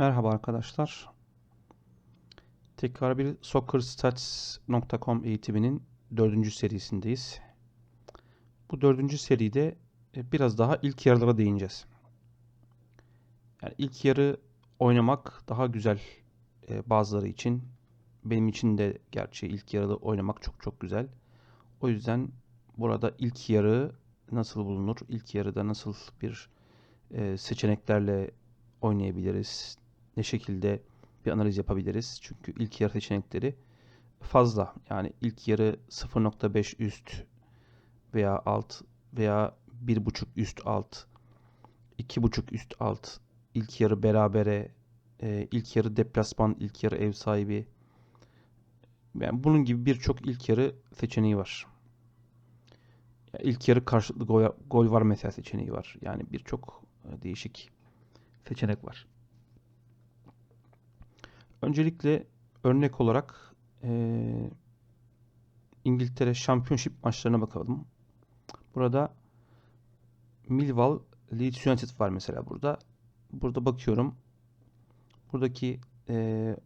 Merhaba arkadaşlar. Tekrar bir soccerstats.com eğitiminin dördüncü serisindeyiz. Bu dördüncü seride e, biraz daha ilk yarılara değineceğiz. Yani ilk yarı oynamak daha güzel e, bazıları için. Benim için de gerçi ilk yarıda oynamak çok çok güzel. O yüzden burada ilk yarı nasıl bulunur? İlk yarıda nasıl bir e, seçeneklerle oynayabiliriz? Ne şekilde bir analiz yapabiliriz? Çünkü ilk yarı seçenekleri fazla. Yani ilk yarı 0.5 üst veya alt veya 1.5 üst alt, 2.5 üst alt, ilk yarı berabere, e, ilk yarı deplasman, ilk yarı ev sahibi. Yani bunun gibi birçok ilk yarı seçeneği var. Ya ilk yarı karşılıklı gol, gol var mesela seçeneği var. Yani birçok e, değişik seçenek var. Öncelikle örnek olarak e, İngiltere Championship maçlarına bakalım. Burada Millwall Leeds United var mesela burada. Burada bakıyorum. Buradaki e,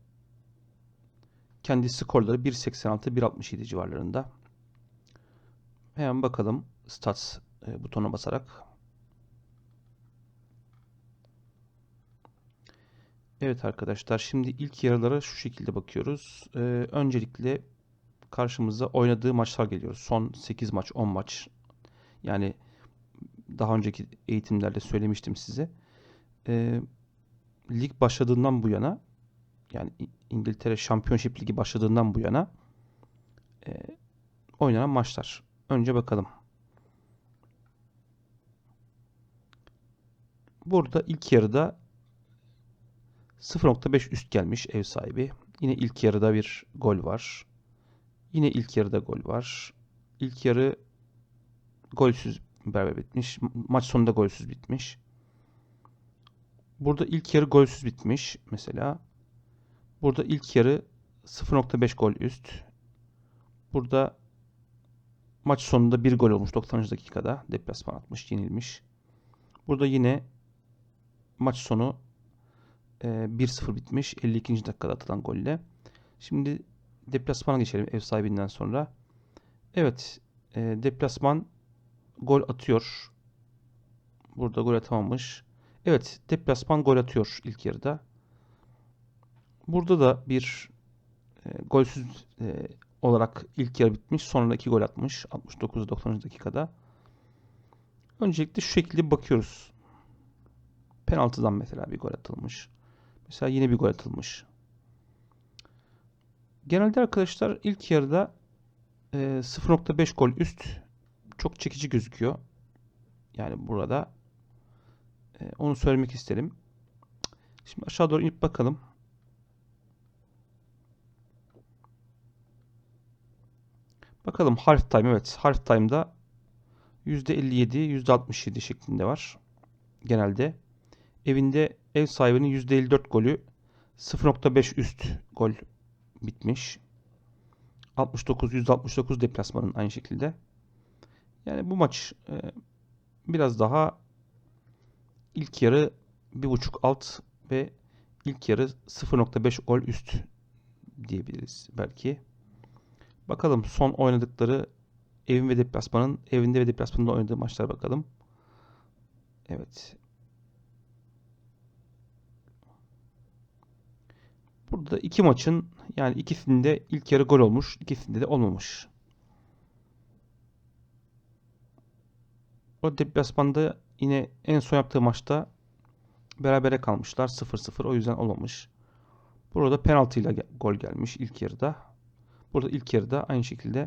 kendi skorları 1.86 1.67 civarlarında. Hemen bakalım stats butona basarak. Evet arkadaşlar şimdi ilk yarılara şu şekilde bakıyoruz. Ee, öncelikle karşımıza oynadığı maçlar geliyor. Son 8 maç 10 maç. Yani daha önceki eğitimlerde söylemiştim size. Ee, lig başladığından bu yana yani İngiltere Championship Ligi başladığından bu yana e, oynanan maçlar. Önce bakalım. Burada ilk yarıda 0.5 üst gelmiş ev sahibi. Yine ilk yarıda bir gol var. Yine ilk yarıda gol var. İlk yarı golsüz beraber bitmiş. Maç sonunda golsüz bitmiş. Burada ilk yarı golsüz bitmiş mesela. Burada ilk yarı 0.5 gol üst. Burada maç sonunda bir gol olmuş 90. dakikada. Deplasman atmış, yenilmiş. Burada yine maç sonu 1-0 e, bitmiş. 52. dakikada atılan golle. Şimdi deplasmana geçelim ev sahibinden sonra. Evet. E, deplasman gol atıyor. Burada gol atamamış. Evet. Deplasman gol atıyor ilk yarıda. Burada da bir e, golsüz e, olarak ilk yarı bitmiş. Sonra iki gol atmış. 69-90. dakikada. Öncelikle şu şekilde bakıyoruz. Penaltıdan mesela bir gol atılmış. Mesela yine bir gol atılmış. Genelde arkadaşlar ilk yarıda e, 0.5 gol üst çok çekici gözüküyor. Yani burada e, onu söylemek isterim. Şimdi aşağı doğru inip bakalım. Bakalım half time evet half time'da %57 %67 şeklinde var. Genelde evinde ev sahibinin %54 golü 0.5 üst gol bitmiş. 69 169 deplasmanın aynı şekilde. Yani bu maç e, biraz daha ilk yarı 1.5 alt ve ilk yarı 0.5 gol üst diyebiliriz belki. Bakalım son oynadıkları evin ve deplasmanın evinde ve deplasmanında oynadığı maçlara bakalım. Evet. Burada iki maçın yani ikisinde ilk yarı gol olmuş, ikisinde de olmamış. O deplasmanda yine en son yaptığı maçta berabere kalmışlar 0-0 o yüzden olmamış. Burada penaltıyla gol gelmiş ilk yarıda. Burada ilk yarıda aynı şekilde.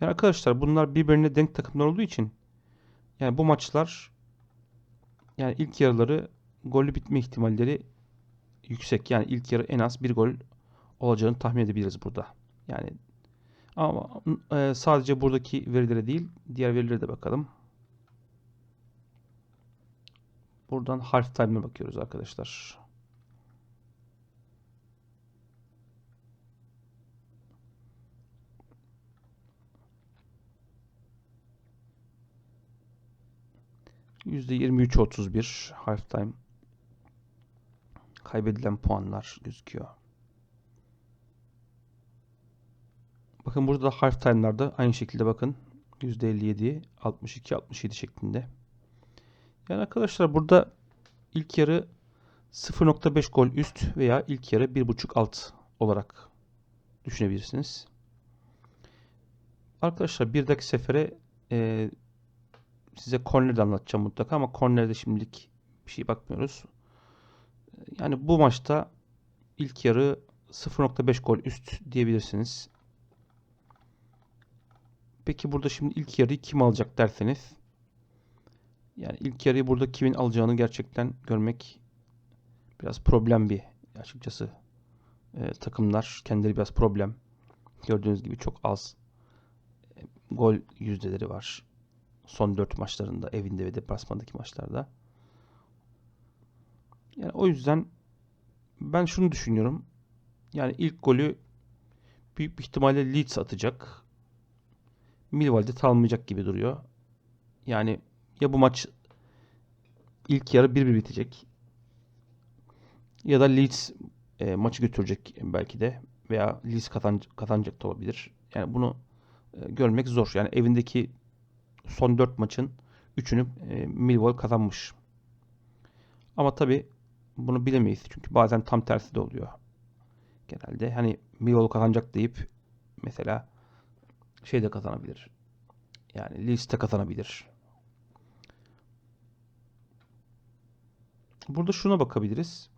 Yani arkadaşlar bunlar birbirine denk takımlar olduğu için yani bu maçlar yani ilk yarıları gollü bitme ihtimalleri yüksek. Yani ilk yarı en az bir gol olacağını tahmin edebiliriz burada. Yani ama e, sadece buradaki verilere değil diğer verilere de bakalım. Buradan half time'e bakıyoruz arkadaşlar. %23-31 half time kaybedilen puanlar gözüküyor. Bakın burada da half time'larda aynı şekilde bakın %57, 62, 67 şeklinde. Yani arkadaşlar burada ilk yarı 0.5 gol üst veya ilk yarı 1.5 alt olarak düşünebilirsiniz. Arkadaşlar bir dahaki sefere e, size kornerde anlatacağım mutlaka ama kornerde şimdilik bir şey bakmıyoruz. Yani bu maçta ilk yarı 0.5 gol üst diyebilirsiniz. Peki burada şimdi ilk yarıyı kim alacak derseniz yani ilk yarıyı burada kimin alacağını gerçekten görmek biraz problem bir açıkçası. E, takımlar kendileri biraz problem. Gördüğünüz gibi çok az e, gol yüzdeleri var. Son 4 maçlarında evinde ve deplasmandaki maçlarda. Yani o yüzden ben şunu düşünüyorum. Yani ilk golü büyük bir ihtimalle Leeds atacak. Millwall'de talmayacak gibi duruyor. Yani ya bu maç ilk yarı 1-1 bitecek. Ya da Leeds e, maçı götürecek belki de. Veya Leeds kazan, kazanacak da olabilir. Yani bunu e, görmek zor. Yani evindeki son 4 maçın 3'ünü e, Millwall kazanmış. Ama tabi bunu bilemeyiz. Çünkü bazen tam tersi de oluyor. Genelde hani Millwall kazanacak deyip mesela şey de kazanabilir. Yani de kazanabilir. Burada şuna bakabiliriz.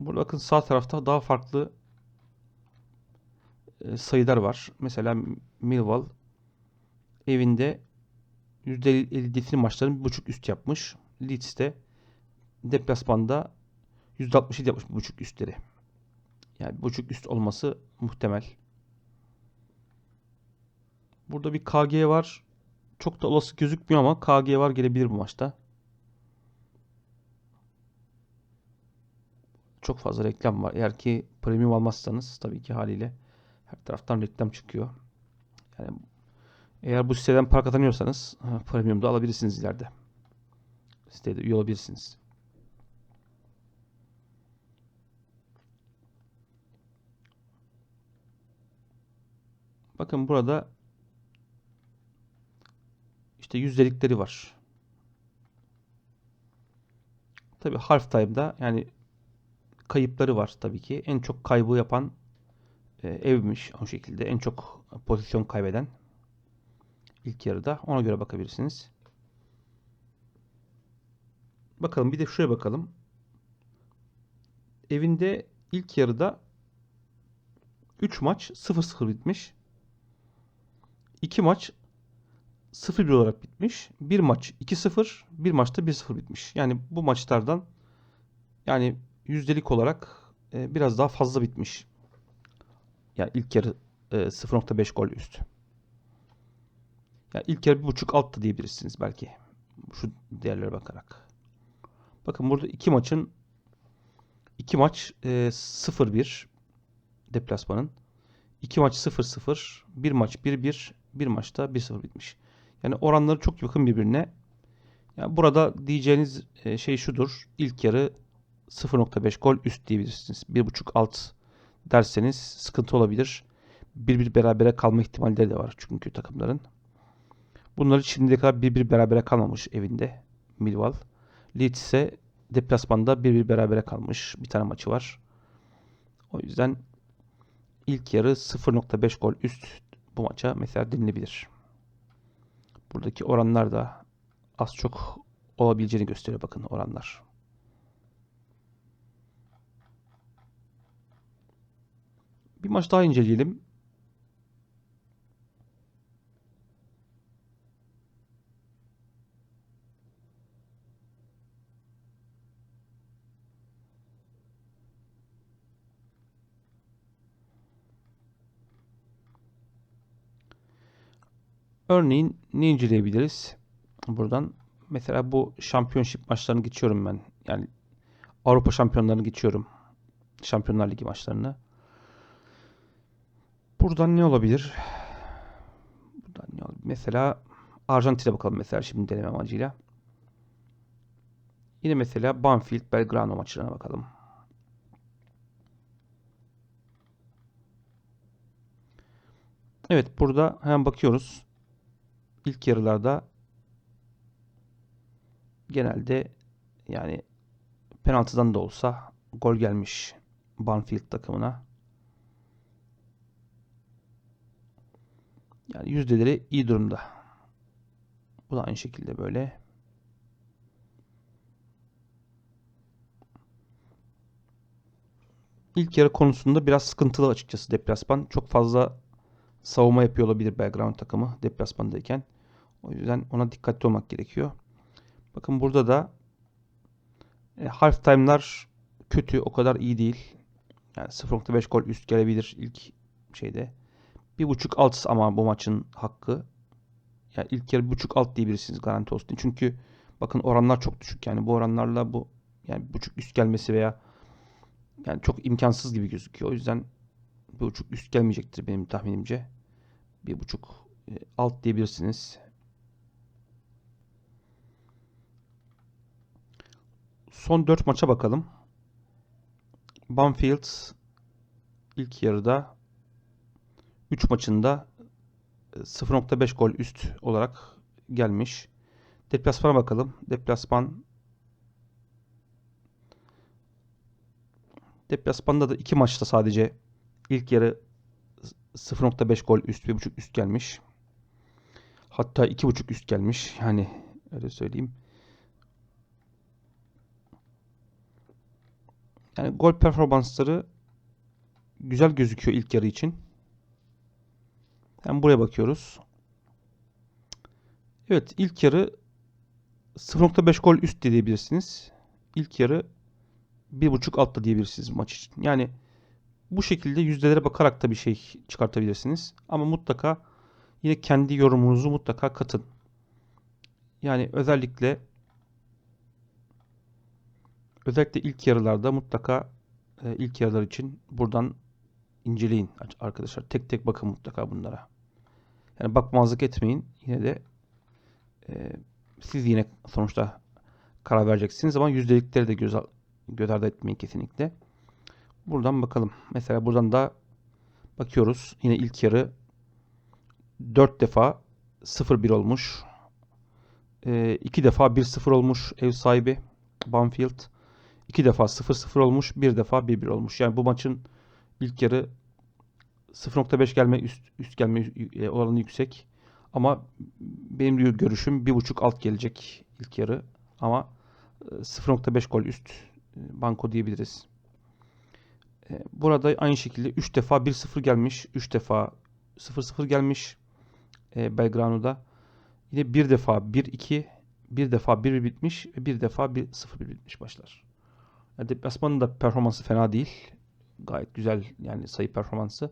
Burada bakın sağ tarafta daha farklı e, sayılar var. Mesela Millwall evinde %57'sini maçların bir buçuk üst yapmış. Leeds'te deplasmanda %67 yapmış buçuk üstleri. Yani buçuk üst olması muhtemel. Burada bir KG var. Çok da olası gözükmüyor ama KG var gelebilir bu maçta. Çok fazla reklam var. Eğer ki premium almazsanız tabii ki haliyle her taraftan reklam çıkıyor. Yani eğer bu siteden para kazanıyorsanız premium da alabilirsiniz ileride. Sitede üye olabilirsiniz. Bakın burada işte yüzdelikleri var. Tabi half time'da yani kayıpları var tabii ki. En çok kaybı yapan e, evmiş o şekilde. En çok pozisyon kaybeden ilk yarıda. Ona göre bakabilirsiniz. Bakalım bir de şuraya bakalım. Evinde ilk yarıda 3 maç 0-0 bitmiş. 2 maç 0-1 olarak bitmiş. 1 maç 2-0, 1 maçta 1-0 bitmiş. Yani bu maçlardan yani yüzdelik olarak e, biraz daha fazla bitmiş. Yani ilk yarı e, 0.5 gol üst. Yani ilk yarı bir buçuk altta diyebilirsiniz belki. Şu değerlere bakarak. Bakın burada iki maçın iki maç e, 0-1 deplasmanın. iki maç 0-0, bir maç 1-1, bir maçta 1-0 bitmiş. Yani oranları çok yakın birbirine. Yani burada diyeceğiniz e, şey şudur. İlk yarı 0.5 gol üst diyebilirsiniz. 1.5 alt derseniz sıkıntı olabilir. Bir bir berabere kalma ihtimalleri de var çünkü takımların. Bunları şimdiye kadar bir bir berabere kalmamış evinde Millwall. Leeds ise deplasmanda bir bir berabere kalmış. Bir tane maçı var. O yüzden ilk yarı 0.5 gol üst bu maça mesela denilebilir. Buradaki oranlar da az çok olabileceğini gösteriyor bakın oranlar. Bir maç daha inceleyelim. Örneğin ne inceleyebiliriz? Buradan mesela bu şampiyonşip maçlarını geçiyorum ben. Yani Avrupa şampiyonlarını geçiyorum. Şampiyonlar Ligi maçlarını. Buradan ne olabilir? Buradan ne olabilir? Mesela Arjantin'e bakalım mesela şimdi deneme amacıyla. Yine mesela Banfield Belgrano maçlarına bakalım. Evet burada hemen bakıyoruz. İlk yarılarda genelde yani penaltıdan da olsa gol gelmiş Banfield takımına. Yani yüzdeleri iyi durumda. Bu da aynı şekilde böyle. İlk yarı konusunda biraz sıkıntılı açıkçası deplasman. Çok fazla savunma yapıyor olabilir Belgrano takımı deplasmandayken. O yüzden ona dikkatli olmak gerekiyor. Bakın burada da e, half time'lar kötü, o kadar iyi değil. Yani 0.5 gol üst gelebilir ilk şeyde. Bir buçuk alt ama bu maçın hakkı. Yani ilk yarı bir buçuk alt diyebilirsiniz garanti olsun. Çünkü bakın oranlar çok düşük. Yani bu oranlarla bu yani buçuk üst gelmesi veya yani çok imkansız gibi gözüküyor. O yüzden bir buçuk üst gelmeyecektir benim tahminimce. Bir buçuk e, alt diyebilirsiniz. Son 4 maça bakalım. Banfield ilk yarıda 3 maçında 0.5 gol üst olarak gelmiş. Deplasmana bakalım. Deplasman Deplasmanda da 2 maçta sadece ilk yarı 0.5 gol üst, 1.5 üst gelmiş. Hatta 2.5 üst gelmiş. Yani öyle söyleyeyim. Yani gol performansları güzel gözüküyor ilk yarı için. Hem buraya bakıyoruz. Evet ilk yarı 0.5 gol üst diyebilirsiniz. İlk yarı 1.5 altta diyebilirsiniz maç için. Yani bu şekilde yüzdelere bakarak da bir şey çıkartabilirsiniz. Ama mutlaka yine kendi yorumunuzu mutlaka katın. Yani özellikle özellikle ilk yarılarda mutlaka e, ilk yarılar için buradan inceleyin arkadaşlar. Tek tek bakın mutlaka bunlara. Yani bakmazlık etmeyin. Yine de e, siz yine sonuçta karar vereceksiniz ama yüzdelikleri de göz, göz ardı etmeyin kesinlikle. Buradan bakalım. Mesela buradan da bakıyoruz. Yine ilk yarı 4 defa 0-1 olmuş. 2 e, defa 1-0 olmuş ev sahibi Banfield. 2 defa 0-0 olmuş. 1 defa 1-1 olmuş. Yani bu maçın ilk yarı 0.5 gelme üst, üst gelme e, oranı yüksek. Ama benim görüşüm 1.5 alt gelecek ilk yarı. Ama 0.5 e, gol üst e, banko diyebiliriz. Burada aynı şekilde 3 defa 1-0 gelmiş. 3 defa 0-0 gelmiş. Belgrano'da. Yine bir defa 1-2, bir defa 1 bitmiş ve bir defa 1-0 bitmiş başlar. Yani deplasmanın da performansı fena değil. Gayet güzel yani sayı performansı.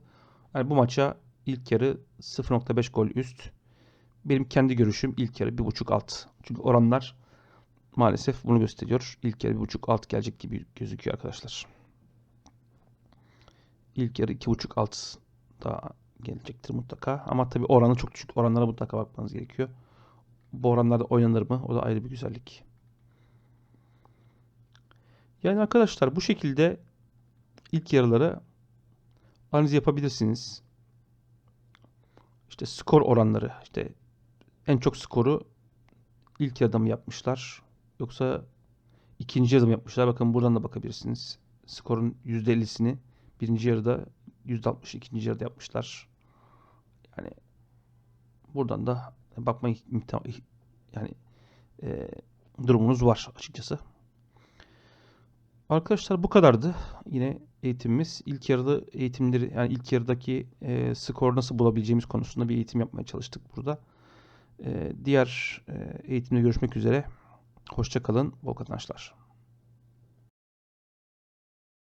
Yani bu maça ilk yarı 0.5 gol üst. Benim kendi görüşüm ilk yarı 1.5 alt. Çünkü oranlar maalesef bunu gösteriyor. İlk yarı 1.5 alt gelecek gibi gözüküyor arkadaşlar. İlk yarı 2.5 alt daha gelecektir mutlaka. Ama tabii oranı çok düşük. Oranlara mutlaka bakmanız gerekiyor. Bu oranlarda oynanır mı? O da ayrı bir güzellik. Yani arkadaşlar bu şekilde ilk yarıları analiz yapabilirsiniz. İşte skor oranları, işte en çok skoru ilk yarıda mı yapmışlar yoksa ikinci yarıda mı yapmışlar? Bakın buradan da bakabilirsiniz. Skorun %50'sini birinci yarıda %60 ikinci yarıda yapmışlar. Yani buradan da bakma yani e, durumunuz var açıkçası. Arkadaşlar bu kadardı. Yine eğitimimiz. İlk yarıda eğitimleri yani ilk yarıdaki e, skor nasıl bulabileceğimiz konusunda bir eğitim yapmaya çalıştık burada. E, diğer e, eğitimde görüşmek üzere. Hoşçakalın. Bol kazançlar.